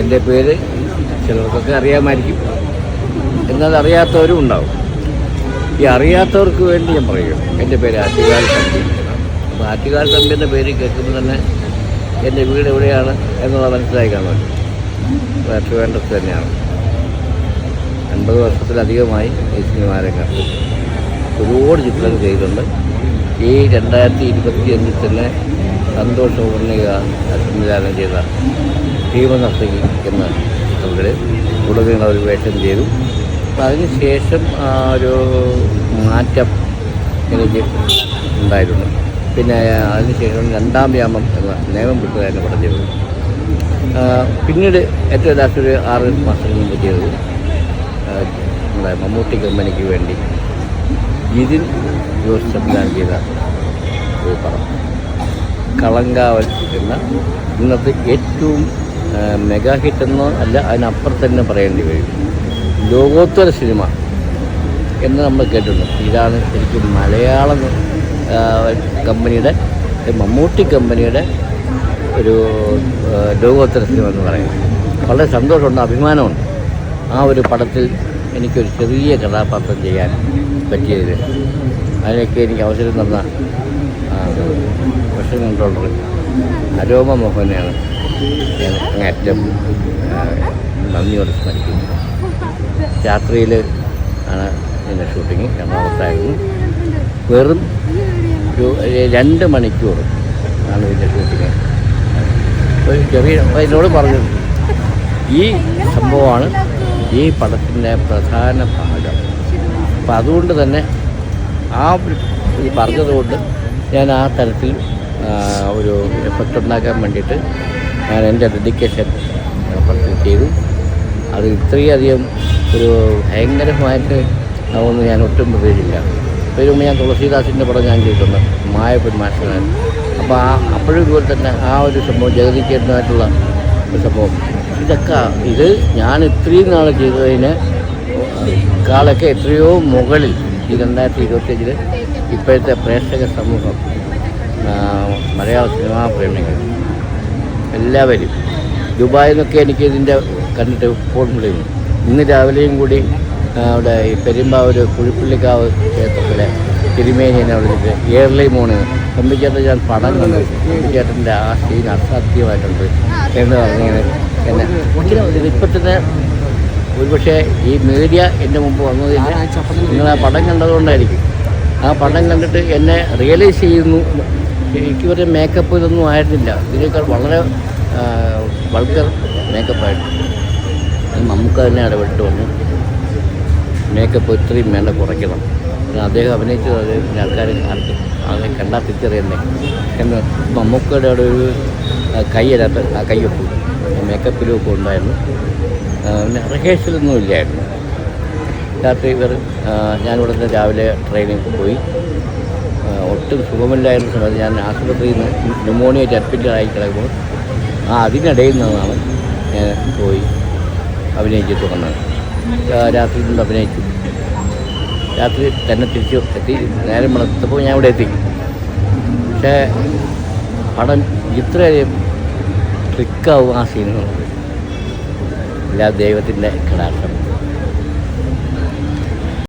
എന്റെ പേര് ചിലർക്കൊക്കെ അറിയാമായിരിക്കും. എന്നാൽ അറിയാത്തവരും ഉണ്ടാവും. ഈ അറിയാത്തവർക്ക് വേണ്ടി ഞാൻ പറയും. എന്റെ പേര് ആറ്റുകാൽ തമ്പി അപ്പോൾ ആറ്റുകാൽ തമ്പി എന്ന പേര് കേൾക്കുമ്പോൾ തന്നെ എന്റെ വീട് എവിടെയാണ് എന്നുള്ളത് മനസ്സിലായി കാണുമല്ലോ ട്രിവാൻഡ്രത്ത് തന്നെയാണ്. അൻപത് വർഷത്തിലധികമായി ഈ സിനിമാ രംഗത്ത് ഒരുപാട് ചിത്രങ്ങൾ ചെയ്തിട്ടുണ്ട്. ഈ രണ്ടായിരത്തി ഇരുപത്തി അഞ്ചിൽ തന്നെ സന്തോഷ പൂർണിക സംവിധാനം ചെയ്ത ഭീമനർത്തകി എന്ന ചിത്രത്തിൽ ഉടനീളം അവർ വേഷം ചെയ്തു. അപ്പം അതിനുശേഷം ഒരു മാറ്റം എനിക്ക് ഉണ്ടായിട്ടുണ്ട്. പിന്നെ അതിനുശേഷം രണ്ടാം വ്യാമം എന്ന നിയമം പടം ചെയ്തത് പിന്നീട് ഏറ്റവും ലാസ്റ്റ് ഒരു ആറ് മാസം മുമ്പ് ചെയ്തത് നമ്മുടെ മമ്മൂട്ടി കമ്പനിക്ക് വേണ്ടി ജിതിൻ ജോസ് സംവിധാനം ചെയ്ത ഒരു പടം. കളങ്കാവൽ എന്ന ഇന്നത്തെ ഏറ്റവും മെഗാ ഹിറ്റ് എന്നോ അല്ല അതിനപ്പുറം തന്നെ പറയേണ്ടി വരും. ലോകോത്തര സിനിമ എന്ന് നമ്മൾ കേട്ടിട്ടുണ്ട്. ഇതാണ് ശരിക്കും മലയാളം കമ്പനിയുടെ മമ്മൂട്ടി കമ്പനിയുടെ ഒരു ലോകോത്തര സിനിമ എന്ന് പറയുന്നത്. വളരെ സന്തോഷമുണ്ട് അഭിമാനമുണ്ട്. ആ ഒരു പടത്തിൽ എനിക്കൊരു ചെറിയ കഥാപാത്രം ചെയ്യാൻ പറ്റിയത്. അതിനൊക്കെ എനിക്ക് അവസരം തന്ന പ്രഷൻ കൺട്രോളർ അരോമ മോഹനെയാണ്. ഞാൻ അങ്ങേറ്റം നന്ദിയോട് സ്മരിക്കുന്നത് രാത്രിയിൽ ആണ് ഇതിന്റെ ഷൂട്ടിങ്. എറണാകുളത്തായിരുന്നു. വെറും ഒരു രണ്ട് മണിക്കൂർ ആണ് ഇതിന്റെ ഷൂട്ടിങ്. ഒരു ചെറിയ അപ്പോൾ എന്നോട് പറഞ്ഞു ഈ സംഭവമാണ് ഈ പടത്തിന്റെ പ്രധാന ഭാഗം. അപ്പം അതുകൊണ്ട് തന്നെ ആ ഇത് പറഞ്ഞതുകൊണ്ട് ഞാൻ ആ തരത്തിൽ ഒരു എഫക്റ്റ് ഉണ്ടാക്കാൻ വേണ്ടിയിട്ട് ഞാൻ എന്റെ ഡെഡിക്കേഷൻ പടത്തിൽ ചെയ്തു. അത് ഇത്രയധികം ഒരു ഭയങ്കരമായിട്ട് ആവുമെന്ന് ഞാൻ ഒട്ടും പ്രതീക്ഷിച്ചില്ല. പേര് മുമ്പ് ഞാൻ തുളസീദാസിന്റെ പടം ഞാൻ ചെയ്തിട്ടുണ്ട് മായ പെൺമാഷനാൻ അപ്പോൾ ആ അപ്പോഴും ഇതുപോലെ തന്നെ ആ ഒരു സംഭവം ജഗതിക്കേണ്ടതായിട്ടുള്ള ഒരു സംഭവം. ഇതൊക്കെ ഇത് ഞാൻ ഇത്രയും നാൾ ചെയ്തതിന് കാളൊക്കെ എത്രയോ മുകളിൽ ഈ രണ്ടായിരത്തി ഇരുപത്തിയഞ്ചിൽ ഇപ്പോഴത്തെ പ്രേക്ഷക സമൂഹം മലയാള സിനിമാ പ്രേമികൾ എല്ലാവരും. ദുബായിൽ നിന്നൊക്കെ എനിക്ക് ഇതിന്റെ കണ്ടിട്ട് ഫോൺ വിളിക്കുന്നു. ഇന്ന് രാവിലെയും കൂടി അവിടെ ഈ പെരുമ്പാവൂർ കുഴിപ്പള്ളിക്കാവ് ക്ഷേത്രത്തിലെ തിരുമേനി എന്നെ വിളിച്ചിട്ട് ഏർലി മോർണിംഗ് തമ്പിച്ചേട്ടൻ ഞാൻ പടം കണ്ടു. തമ്പിച്ചേട്ടന്റെ ആ സീൻ അസാധ്യമായിട്ടുണ്ട് എന്ന് പറഞ്ഞാൽ എന്നെ. ഒരിക്കലും ഇപ്പം തന്നെ ഒരുപക്ഷെ ഈ മീഡിയ എന്റെ മുമ്പ് വന്നതിന് നിങ്ങൾ ആ പടം കണ്ടതുകൊണ്ടായിരിക്കും. ആ പടം കണ്ടിട്ട് എന്നെ റിയലൈസ് ചെയ്യുന്നു. എനിക്ക് ഒരു മേക്കപ്പ് ഇതൊന്നും ആയിരുന്നില്ല. ഇതിനേക്കാൾ വളരെ വൾക്കർ മേക്കപ്പായിരുന്നു നമുക്ക് തന്നെ ഇടപെട്ട് വന്നു. മേക്കപ്പ് ഇത്രയും വേണ്ട കുറയ്ക്കണം. പിന്നെ അദ്ദേഹം അഭിനയിച്ചത് അത് പിന്നെ ആൾക്കാർ ആർക്ക് ആളെ കണ്ടാൽ തിരിച്ചറിയണ്ടേ എന്ന് മമ്മൂക്കയുടെ അവിടെ ഒരു കൈ കൈയതിനകത്ത് ആ കയ്യൊപ്പ് മേക്കപ്പിലും ഒക്കെ ഉണ്ടായിരുന്നു. പിന്നെ റിഹേഴ്സലൊന്നും ഇല്ലായിരുന്നു രാത്രി ആ, ഞാനിവിടെ നിന്ന് രാവിലെ ട്രെയിനിൽ പോയി. ഒട്ടും സുഖമില്ലായിരുന്ന സമയത്ത് ഞാൻ ആശുപത്രിയിൽ നിന്ന് ന്യൂമോണിയ അഡ്മിറ്റഡായി കിടക്കുമ്പോൾ ആ അതിനിടയിൽ നിന്നാണ് ഞാൻ പോയി അഭിനയിച്ച് തുടങ്ങുന്നത് രാത്രി നിന്ന് അഭിനയിച്ചു. രാത്രി തന്നെ തിരിച്ചു എത്തി നേരം വളർത്തപ്പോൾ ഞാൻ ഇവിടെ എത്തി. പക്ഷേ പടം ഇത്രയധികം ക്ലിക്കാവും ആ സീനുകൾ എല്ലാ ദൈവത്തിന്റെ കടാക്ഷം.